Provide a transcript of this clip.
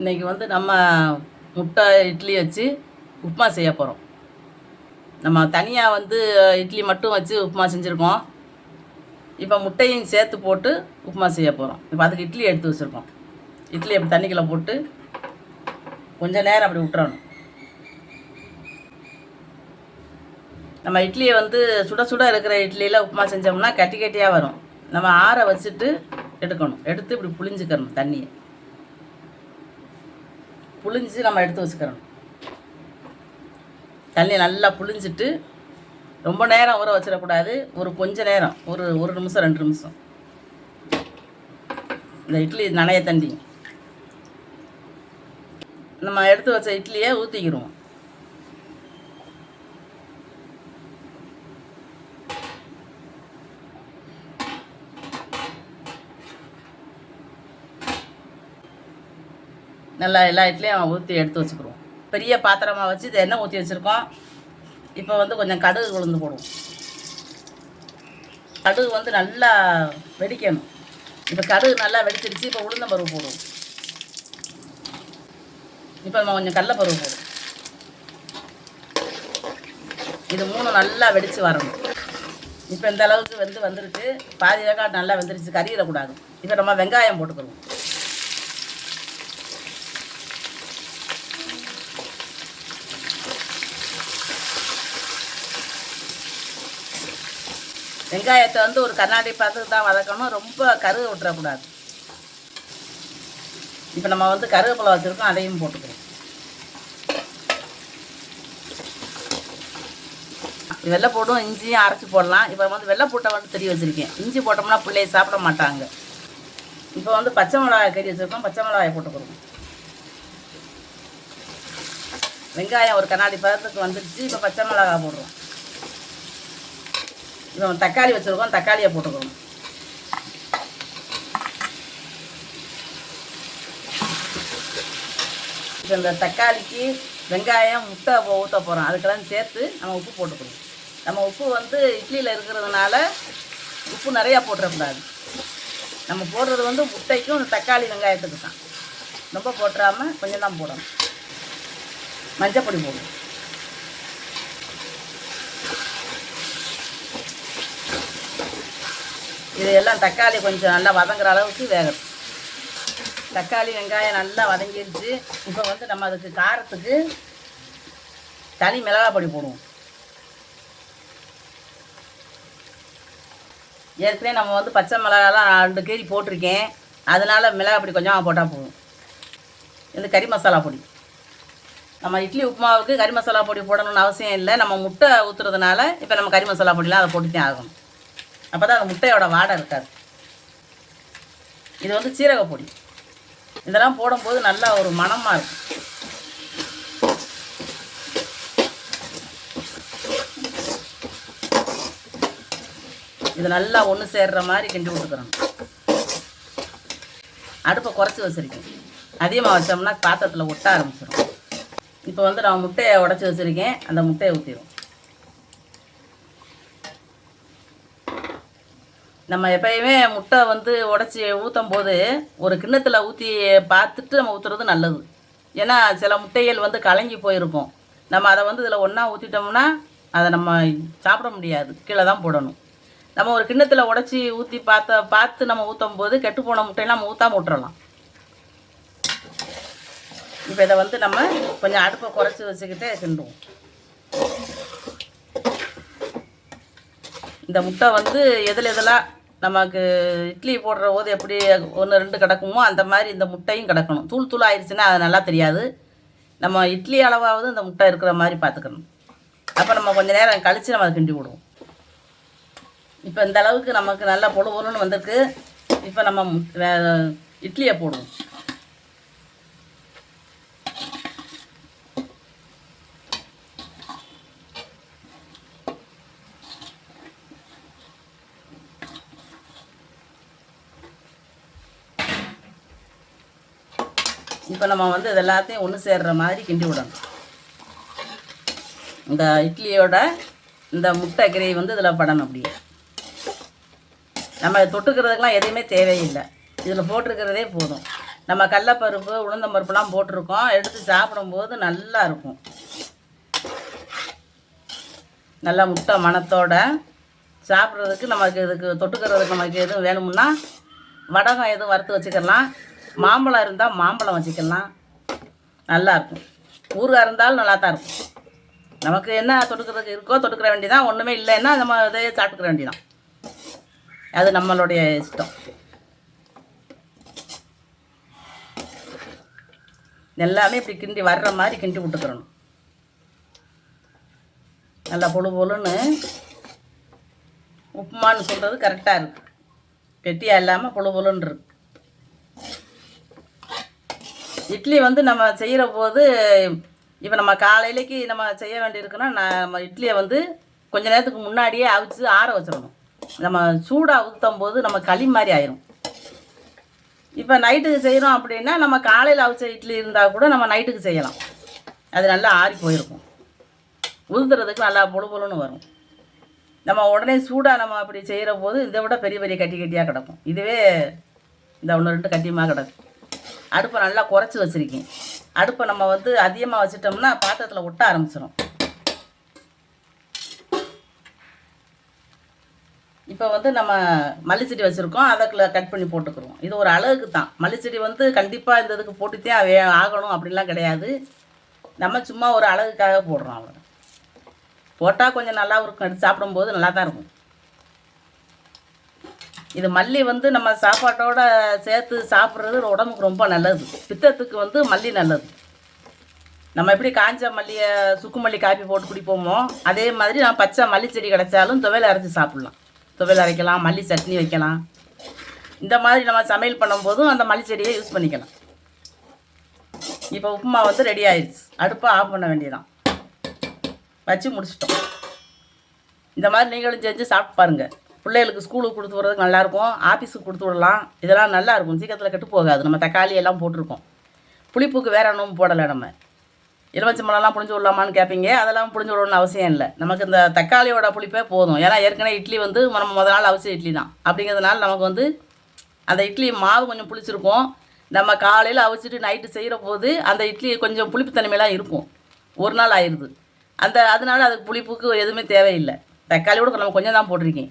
இன்றைக்கி வந்து நம்ம முட்டை இட்லி வச்சு உப்புமா செய்ய போகிறோம் நம்ம தனியாக வந்து இட்லி மட்டும் வச்சு உப்புமா செஞ்சுருக்கோம். இப்போ முட்டையும் சேர்த்து போட்டு உப்புமா செய்ய போகிறோம் இப்போ அதுக்கு இட்லி எடுத்து வச்சுருக்கோம். இட்லி அப்படி தண்ணிக்குள்ளே போட்டு கொஞ்ச நேரம் அப்படி விட்டுறணும். நம்ம இட்லியை வந்து சுட சுட இருக்கிற இட்லியில் உப்புமா செஞ்சோம்னா கட்டி கட்டியாக வரும். நம்ம ஆற வச்சுட்டு எடுக்கணும். எடுத்து இப்படி புளிஞ்சுக்கணும் தண்ணியை. புழிஞ்சு நம்ம எடுத்து வச்சுக்கிறோம் தண்ணி நல்லா புழிஞ்சிட்டு ரொம்ப நேரம் ஊற வச்சிடக்கூடாது. ஒரு கொஞ்ச நேரம். ஒரு ஒரு நிமிஷம் ரெண்டு நிமிஷம். இந்த இட்லி நனைய தண்டி நம்ம எடுத்து வச்ச இட்லியை ஊற்றிக்கிடுவோம் நல்லா எல்லா இட்லையும் ஊற்றி எடுத்து வச்சுக்கிடுவோம். பெரிய பாத்திரமாக வச்சு இது எண்ணெய் ஊற்றி வச்சுருக்கோம்? இப்போ வந்து கொஞ்சம் கடுகு உளுந்து போடுவோம். கடுகு வந்து நல்லா வெடிக்கணும். இப்போ கடுகு நல்லா வெடிச்சிருச்சு இப்போ உளுந்த பருவு போடுவோம். இப்போ நம்ம கொஞ்சம் கடலப்பருவு போடுவோம். இது மூணு நல்லா வெடித்து வரணும். இப்போ இந்த அளவுக்கு வந்து வந்திருக்கு பாதி வேக்காடு நல்லா வெந்துருச்சு. கறியிடக்கூடாது இப்போ நம்ம வெங்காயம் போட்டுக்கணும் வெங்காயத்தை வந்து ஒரு கண்ணாடி பார்த்து தான் வதக்கணும். ரொம்ப கருக விட்டுறக்கூடாது. இப்போ நம்ம வந்து கருவேப்பிலை வச்சுருக்கோம் அதையும் போட்டுக்கிறோம். வெள்ளை போட்டும் இஞ்சியும் அரைச்சி போடலாம். இப்போ வந்து வெள்ளை பூட்டை வந்து தெரிய வச்சுருக்கேன். இஞ்சி போட்டோம்னா பிள்ளைய சாப்பிட மாட்டாங்க. இப்போ வந்து பச்சை மிளகாய் கறி வச்சுருக்கோம். பச்சை மிளகாயை போட்டுக்கிறோம் வெங்காயம் ஒரு கண்ணாடி பதத்துக்கு வந்துடுச்சு இப்போ பச்சை மிளகாய் போடுறோம். தக்காளி வச்சுருக்கோம் தக்காளியை போட்டுக்கணும் இந்த தக்காளிக்கு வெங்காயம் முட்டை ஊற்ற போகிறோம் அதுக்கெல்லாம் சேர்த்து நம்ம உப்பு போட்டுக்கணும். நம்ம உப்பு வந்து இட்லியில் இருக்கிறதுனால உப்பு நிறையா போட்டுறக்கூடாது. நம்ம போடுறது வந்து முட்டைக்கும் தக்காளி வெங்காயத்துக்கு தான். ரொம்ப போட்டுறாமல் கொஞ்சம் தான் போடணும். மஞ்சப்பொடி போடணும். இது எல்லாம் தக்காளி கொஞ்சம் நல்லா வதங்குற அளவுக்கு வேகணும். தக்காளி வெங்காயம் நல்லா வதங்கிடுச்சு இப்போ வந்து நம்ம அதுக்கு காரத்துக்கு தனி மிளகாய் பொடி போடுவோம். ஏற்கனவே நம்ம வந்து பச்சை மிளகாலாம் ரெண்டு கேஜி போட்டிருக்கேன். அதனால் மிளகாய் பொடி கொஞ்சமாக போட்டால் போதும். இது கறி மசாலா பொடி. நம்ம இட்லி உப்புமாவுக்கு கறி மசாலா பொடி போடணும்னு அவசியம் இல்லை. நம்ம முட்டை ஊற்றுறதுனால இப்போ நம்ம கறி மசாலா பொடிலாம் அதை போட்டுத்தான் ஆகணும். அப்போ தான் அந்த முட்டையோட வாடை இருக்காது. இது வந்து சீரக பொடி. இதெல்லாம் போடும்போது நல்லா ஒரு மணமாக இருக்கும். இது நல்லா ஒன்று சேர்ற மாதிரி கிண்டி விட்டுக்கிறோம் அடுப்பை குறைச்சி வச்சுருக்கேன். அதிகமாக வச்சோம்னா பாத்திரத்தில் ஒட்ட ஆரம்பிச்சிடும் இப்போ வந்து நான் முட்டையை உடச்சி வச்சுருக்கேன். அந்த முட்டையை ஊற்றிடும் நம்ம எப்பயுமே முட்டை வந்து உடச்சி ஊற்றும் போது ஒரு கிண்ணத்தில் ஊற்றி பார்த்துட்டு நம்ம ஊற்றுறது நல்லது. ஏன்னா சில முட்டைகள் வந்து கலங்கி போயிருக்கும். நம்ம அதை வந்து இதில் ஒன்றா ஊற்றிட்டோம்னா அதை நம்ம சாப்பிட முடியாது. கீழே தான் போடணும். நம்ம ஒரு கிண்ணத்தில் உடச்சி ஊற்றி பார்த்த பார்த்து நம்ம ஊற்றும் போது கெட்டு போன முட்டையெல்லாம் நம்ம ஊற்றாம விட்டுறலாம். இப்போ இதை வந்து நம்ம கொஞ்சம் அடுப்பை குறைச்சி வச்சுக்கிட்டே கிண்டுவோம். இந்த முட்டை வந்து எதில் எதெல்லாம் நமக்கு இட்லி போடுற போது எப்படி ஒன்று ரெண்டு கிடக்குமோ அந்த மாதிரி இந்த முட்டையும் கிடக்கணும். தூள் தூள் ஆயிடுச்சுன்னா அது நல்லா தெரியாது. நம்ம இட்லி அளவாவது இந்த முட்டை இருக்கிற மாதிரி பார்த்துக்கணும். அப்போ நம்ம கொஞ்சம் நேரம் கழித்து நம்ம அதை கிண்டி விடுவோம். இப்போ இந்த அளவுக்கு நமக்கு நல்லா பொழு பொழுன்னு வந்திருக்கு. இப்போ நம்ம இட்லியை போடுவோம். இப்போ நம்ம வந்து இது எல்லாத்தையும் ஒன்று சேர்ற மாதிரி கிண்டி விடணும். இந்த இட்லியோட இந்த முட்டை கிரேவி வந்து இதில் படணும் அப்படியே. நம்ம தொட்டுக்கிறதுக்கெலாம் எதுவுமே தேவையில்லை. இதில் போட்டிருக்கிறதே போதும். நம்ம கடலப்பருப்பு உளுந்தம்பருப்புலாம் போட்டிருக்கோம். எடுத்து சாப்பிடும்போது நல்லா இருக்கும். நல்லா முட்டை மணத்தோட சாப்பிட்றதுக்கு நமக்கு இதுக்கு தொட்டுக்கிறதுக்கு நமக்கு எதுவும் வேணும்னா வடகம் எதுவும் வறுத்து வச்சுக்கலாம். மாம்பழம் இருந்தால் மாம்பழம் வச்சுக்கலாம். நல்லாயிருக்கும் ஊறுகாய் இருந்தாலும் நல்லா தான் இருக்கும். நமக்கு என்ன தொட்டுக்கிறதுக்கு இருக்கோ தொட்டுக்கிற வேண்டியதான் ஒன்றுமே இல்லைன்னா நம்ம இதையே சாப்பிட்டுக்கிற வேண்டியதான் அது நம்மளுடைய இஷ்டம். எல்லாமே இப்படி கிண்டி வர்ற மாதிரி கிண்டி விட்டுக்கிறணும். நல்லா பொழு பொழுன்னு உப்புமான்னு சொல்கிறது கரெக்டாக இருக்குது கெட்டியாக இல்லாமல் பொழு பொழுன்னு இருக்கு. இட்லி வந்து நம்ம செய்கிற போது இப்போ நம்ம காலையிலக்கு நம்ம செய்ய வேண்டியிருக்குன்னா நம்ம இட்லியை வந்து கொஞ்ச நேரத்துக்கு முன்னாடியே அவிச்சு ஆற வச்சிடணும். நம்ம சூடாக ஊற்றும் போது நம்ம களி மாதிரி ஆயிரும். இப்போ நைட்டுக்கு செய்கிறோம் அப்படின்னா நம்ம காலையில் அவிச்ச இட்லி இருந்தால் கூட நம்ம நைட்டுக்கு செய்யலாம். அது நல்லா ஆறி போயிருக்கும். உளுத்துறதுக்கு நல்லா பொழு பொழுன்னு வரும். நம்ம உடனே சூடாக நம்ம அப்படி செய்கிற போது இதை விட பெரிய பெரிய கட்டி கட்டியாக கிடக்கும். இதுவே இந்த ஒன்று ரெண்டு கட்டியமாக கிடக்கும் அடுப்பை நல்லா குறைச்சி வச்சுருக்கேன். அடுப்பை நம்ம வந்து அதிகமாக வச்சிட்டோம்னா பாத்திரத்தில் ஒட்ட ஆரம்பிச்சிடும் இப்போ வந்து நம்ம மல்லிச்செடி வச்சுருக்கோம். அதை கட் பண்ணி போட்டுக்கிறோம். இது ஒரு அழகுக்கு தான். மல்லிச்செடி வந்து கண்டிப்பாக இந்த இதுக்கு போட்டுத்தே ஆகணும் அப்படிலாம் கிடையாது. நம்ம சும்மா ஒரு அழகுக்காக போடுறோம் அவ்வளோ போட்டால் கொஞ்சம் நல்லா இருக்கும். எடுத்து சாப்பிடும்போது நல்லா தான் இருக்கும். இது மல்லி வந்து நம்ம சாப்பாட்டோட சேர்த்து சாப்பிட்றது உடம்புக்கு ரொம்ப நல்லது. பித்தத்துக்கு வந்து மல்லி நல்லது. நம்ம எப்படி காஞ்ச மல்லியை சுக்கு மல்லி காப்பி போட்டு குடிப்போமோ அதே மாதிரி நான் பச்சை மல்லி செடி கிடைச்சாலும் துவையல் அரைச்சி சாப்பிட்லாம். துவையல் அரைக்கலாம் மல்லி சட்னி வைக்கலாம். இந்த மாதிரி நம்ம சமையல் பண்ணும்போதும் அந்த மல்லி செடியை யூஸ் பண்ணிக்கலாம். இப்போ உப்புமா வந்து ரெடி ஆயிடுச்சு. அடுப்பை ஆஃப் பண்ண வேண்டியதான் வச்சு முடிச்சிட்டோம். இந்த மாதிரி நீங்களும் செஞ்சு சாப்பிட்டு பாருங்கள் பிள்ளைகளுக்கு ஸ்கூலுக்கு கொடுத்து விட்றதுக்கு நல்லாயிருக்கும் ஆஃபீஸுக்கு கொடுத்து விடலாம். இதெல்லாம் நல்லாயிருக்கும். சீக்கிரத்தில் கெட்டு போகாது. நம்ம தக்காளி எல்லாம் போட்டிருக்கோம். புளிப்புக்கு வேறு ஒன்றும் போடலை நம்ம. எலுமிச்சை மலம்லாம் புளிஞ்சு விடலாமான்னு கேட்பீங்க அதெல்லாம் புளிஞ்சு விடணும்னு அவசியம் இல்லை. நமக்கு இந்த தக்காளியோட புளிப்பே போதும். ஏன்னா ஏற்கனவே இட்லி வந்து நம்ம முதல் நாள் அவசியம் இட்லி தான். அப்படிங்கிறதுனால நமக்கு வந்து அந்த இட்லி மாவு கொஞ்சம் புளிச்சிருக்கும். நம்ம காலையில் அவிச்சிட்டு நைட்டு செய்கிற போது அந்த இட்லி கொஞ்சம் புளிப்புத்தன்மையெல்லாம் இருக்கும். ஒரு நாள் ஆயிடுது அந்த அதனால அதுக்கு புளிப்புக்கு எதுவுமே தேவையில்லை. தக்காளி கூட நம்ம கொஞ்சம் தான் போட்டிருக்கேன்.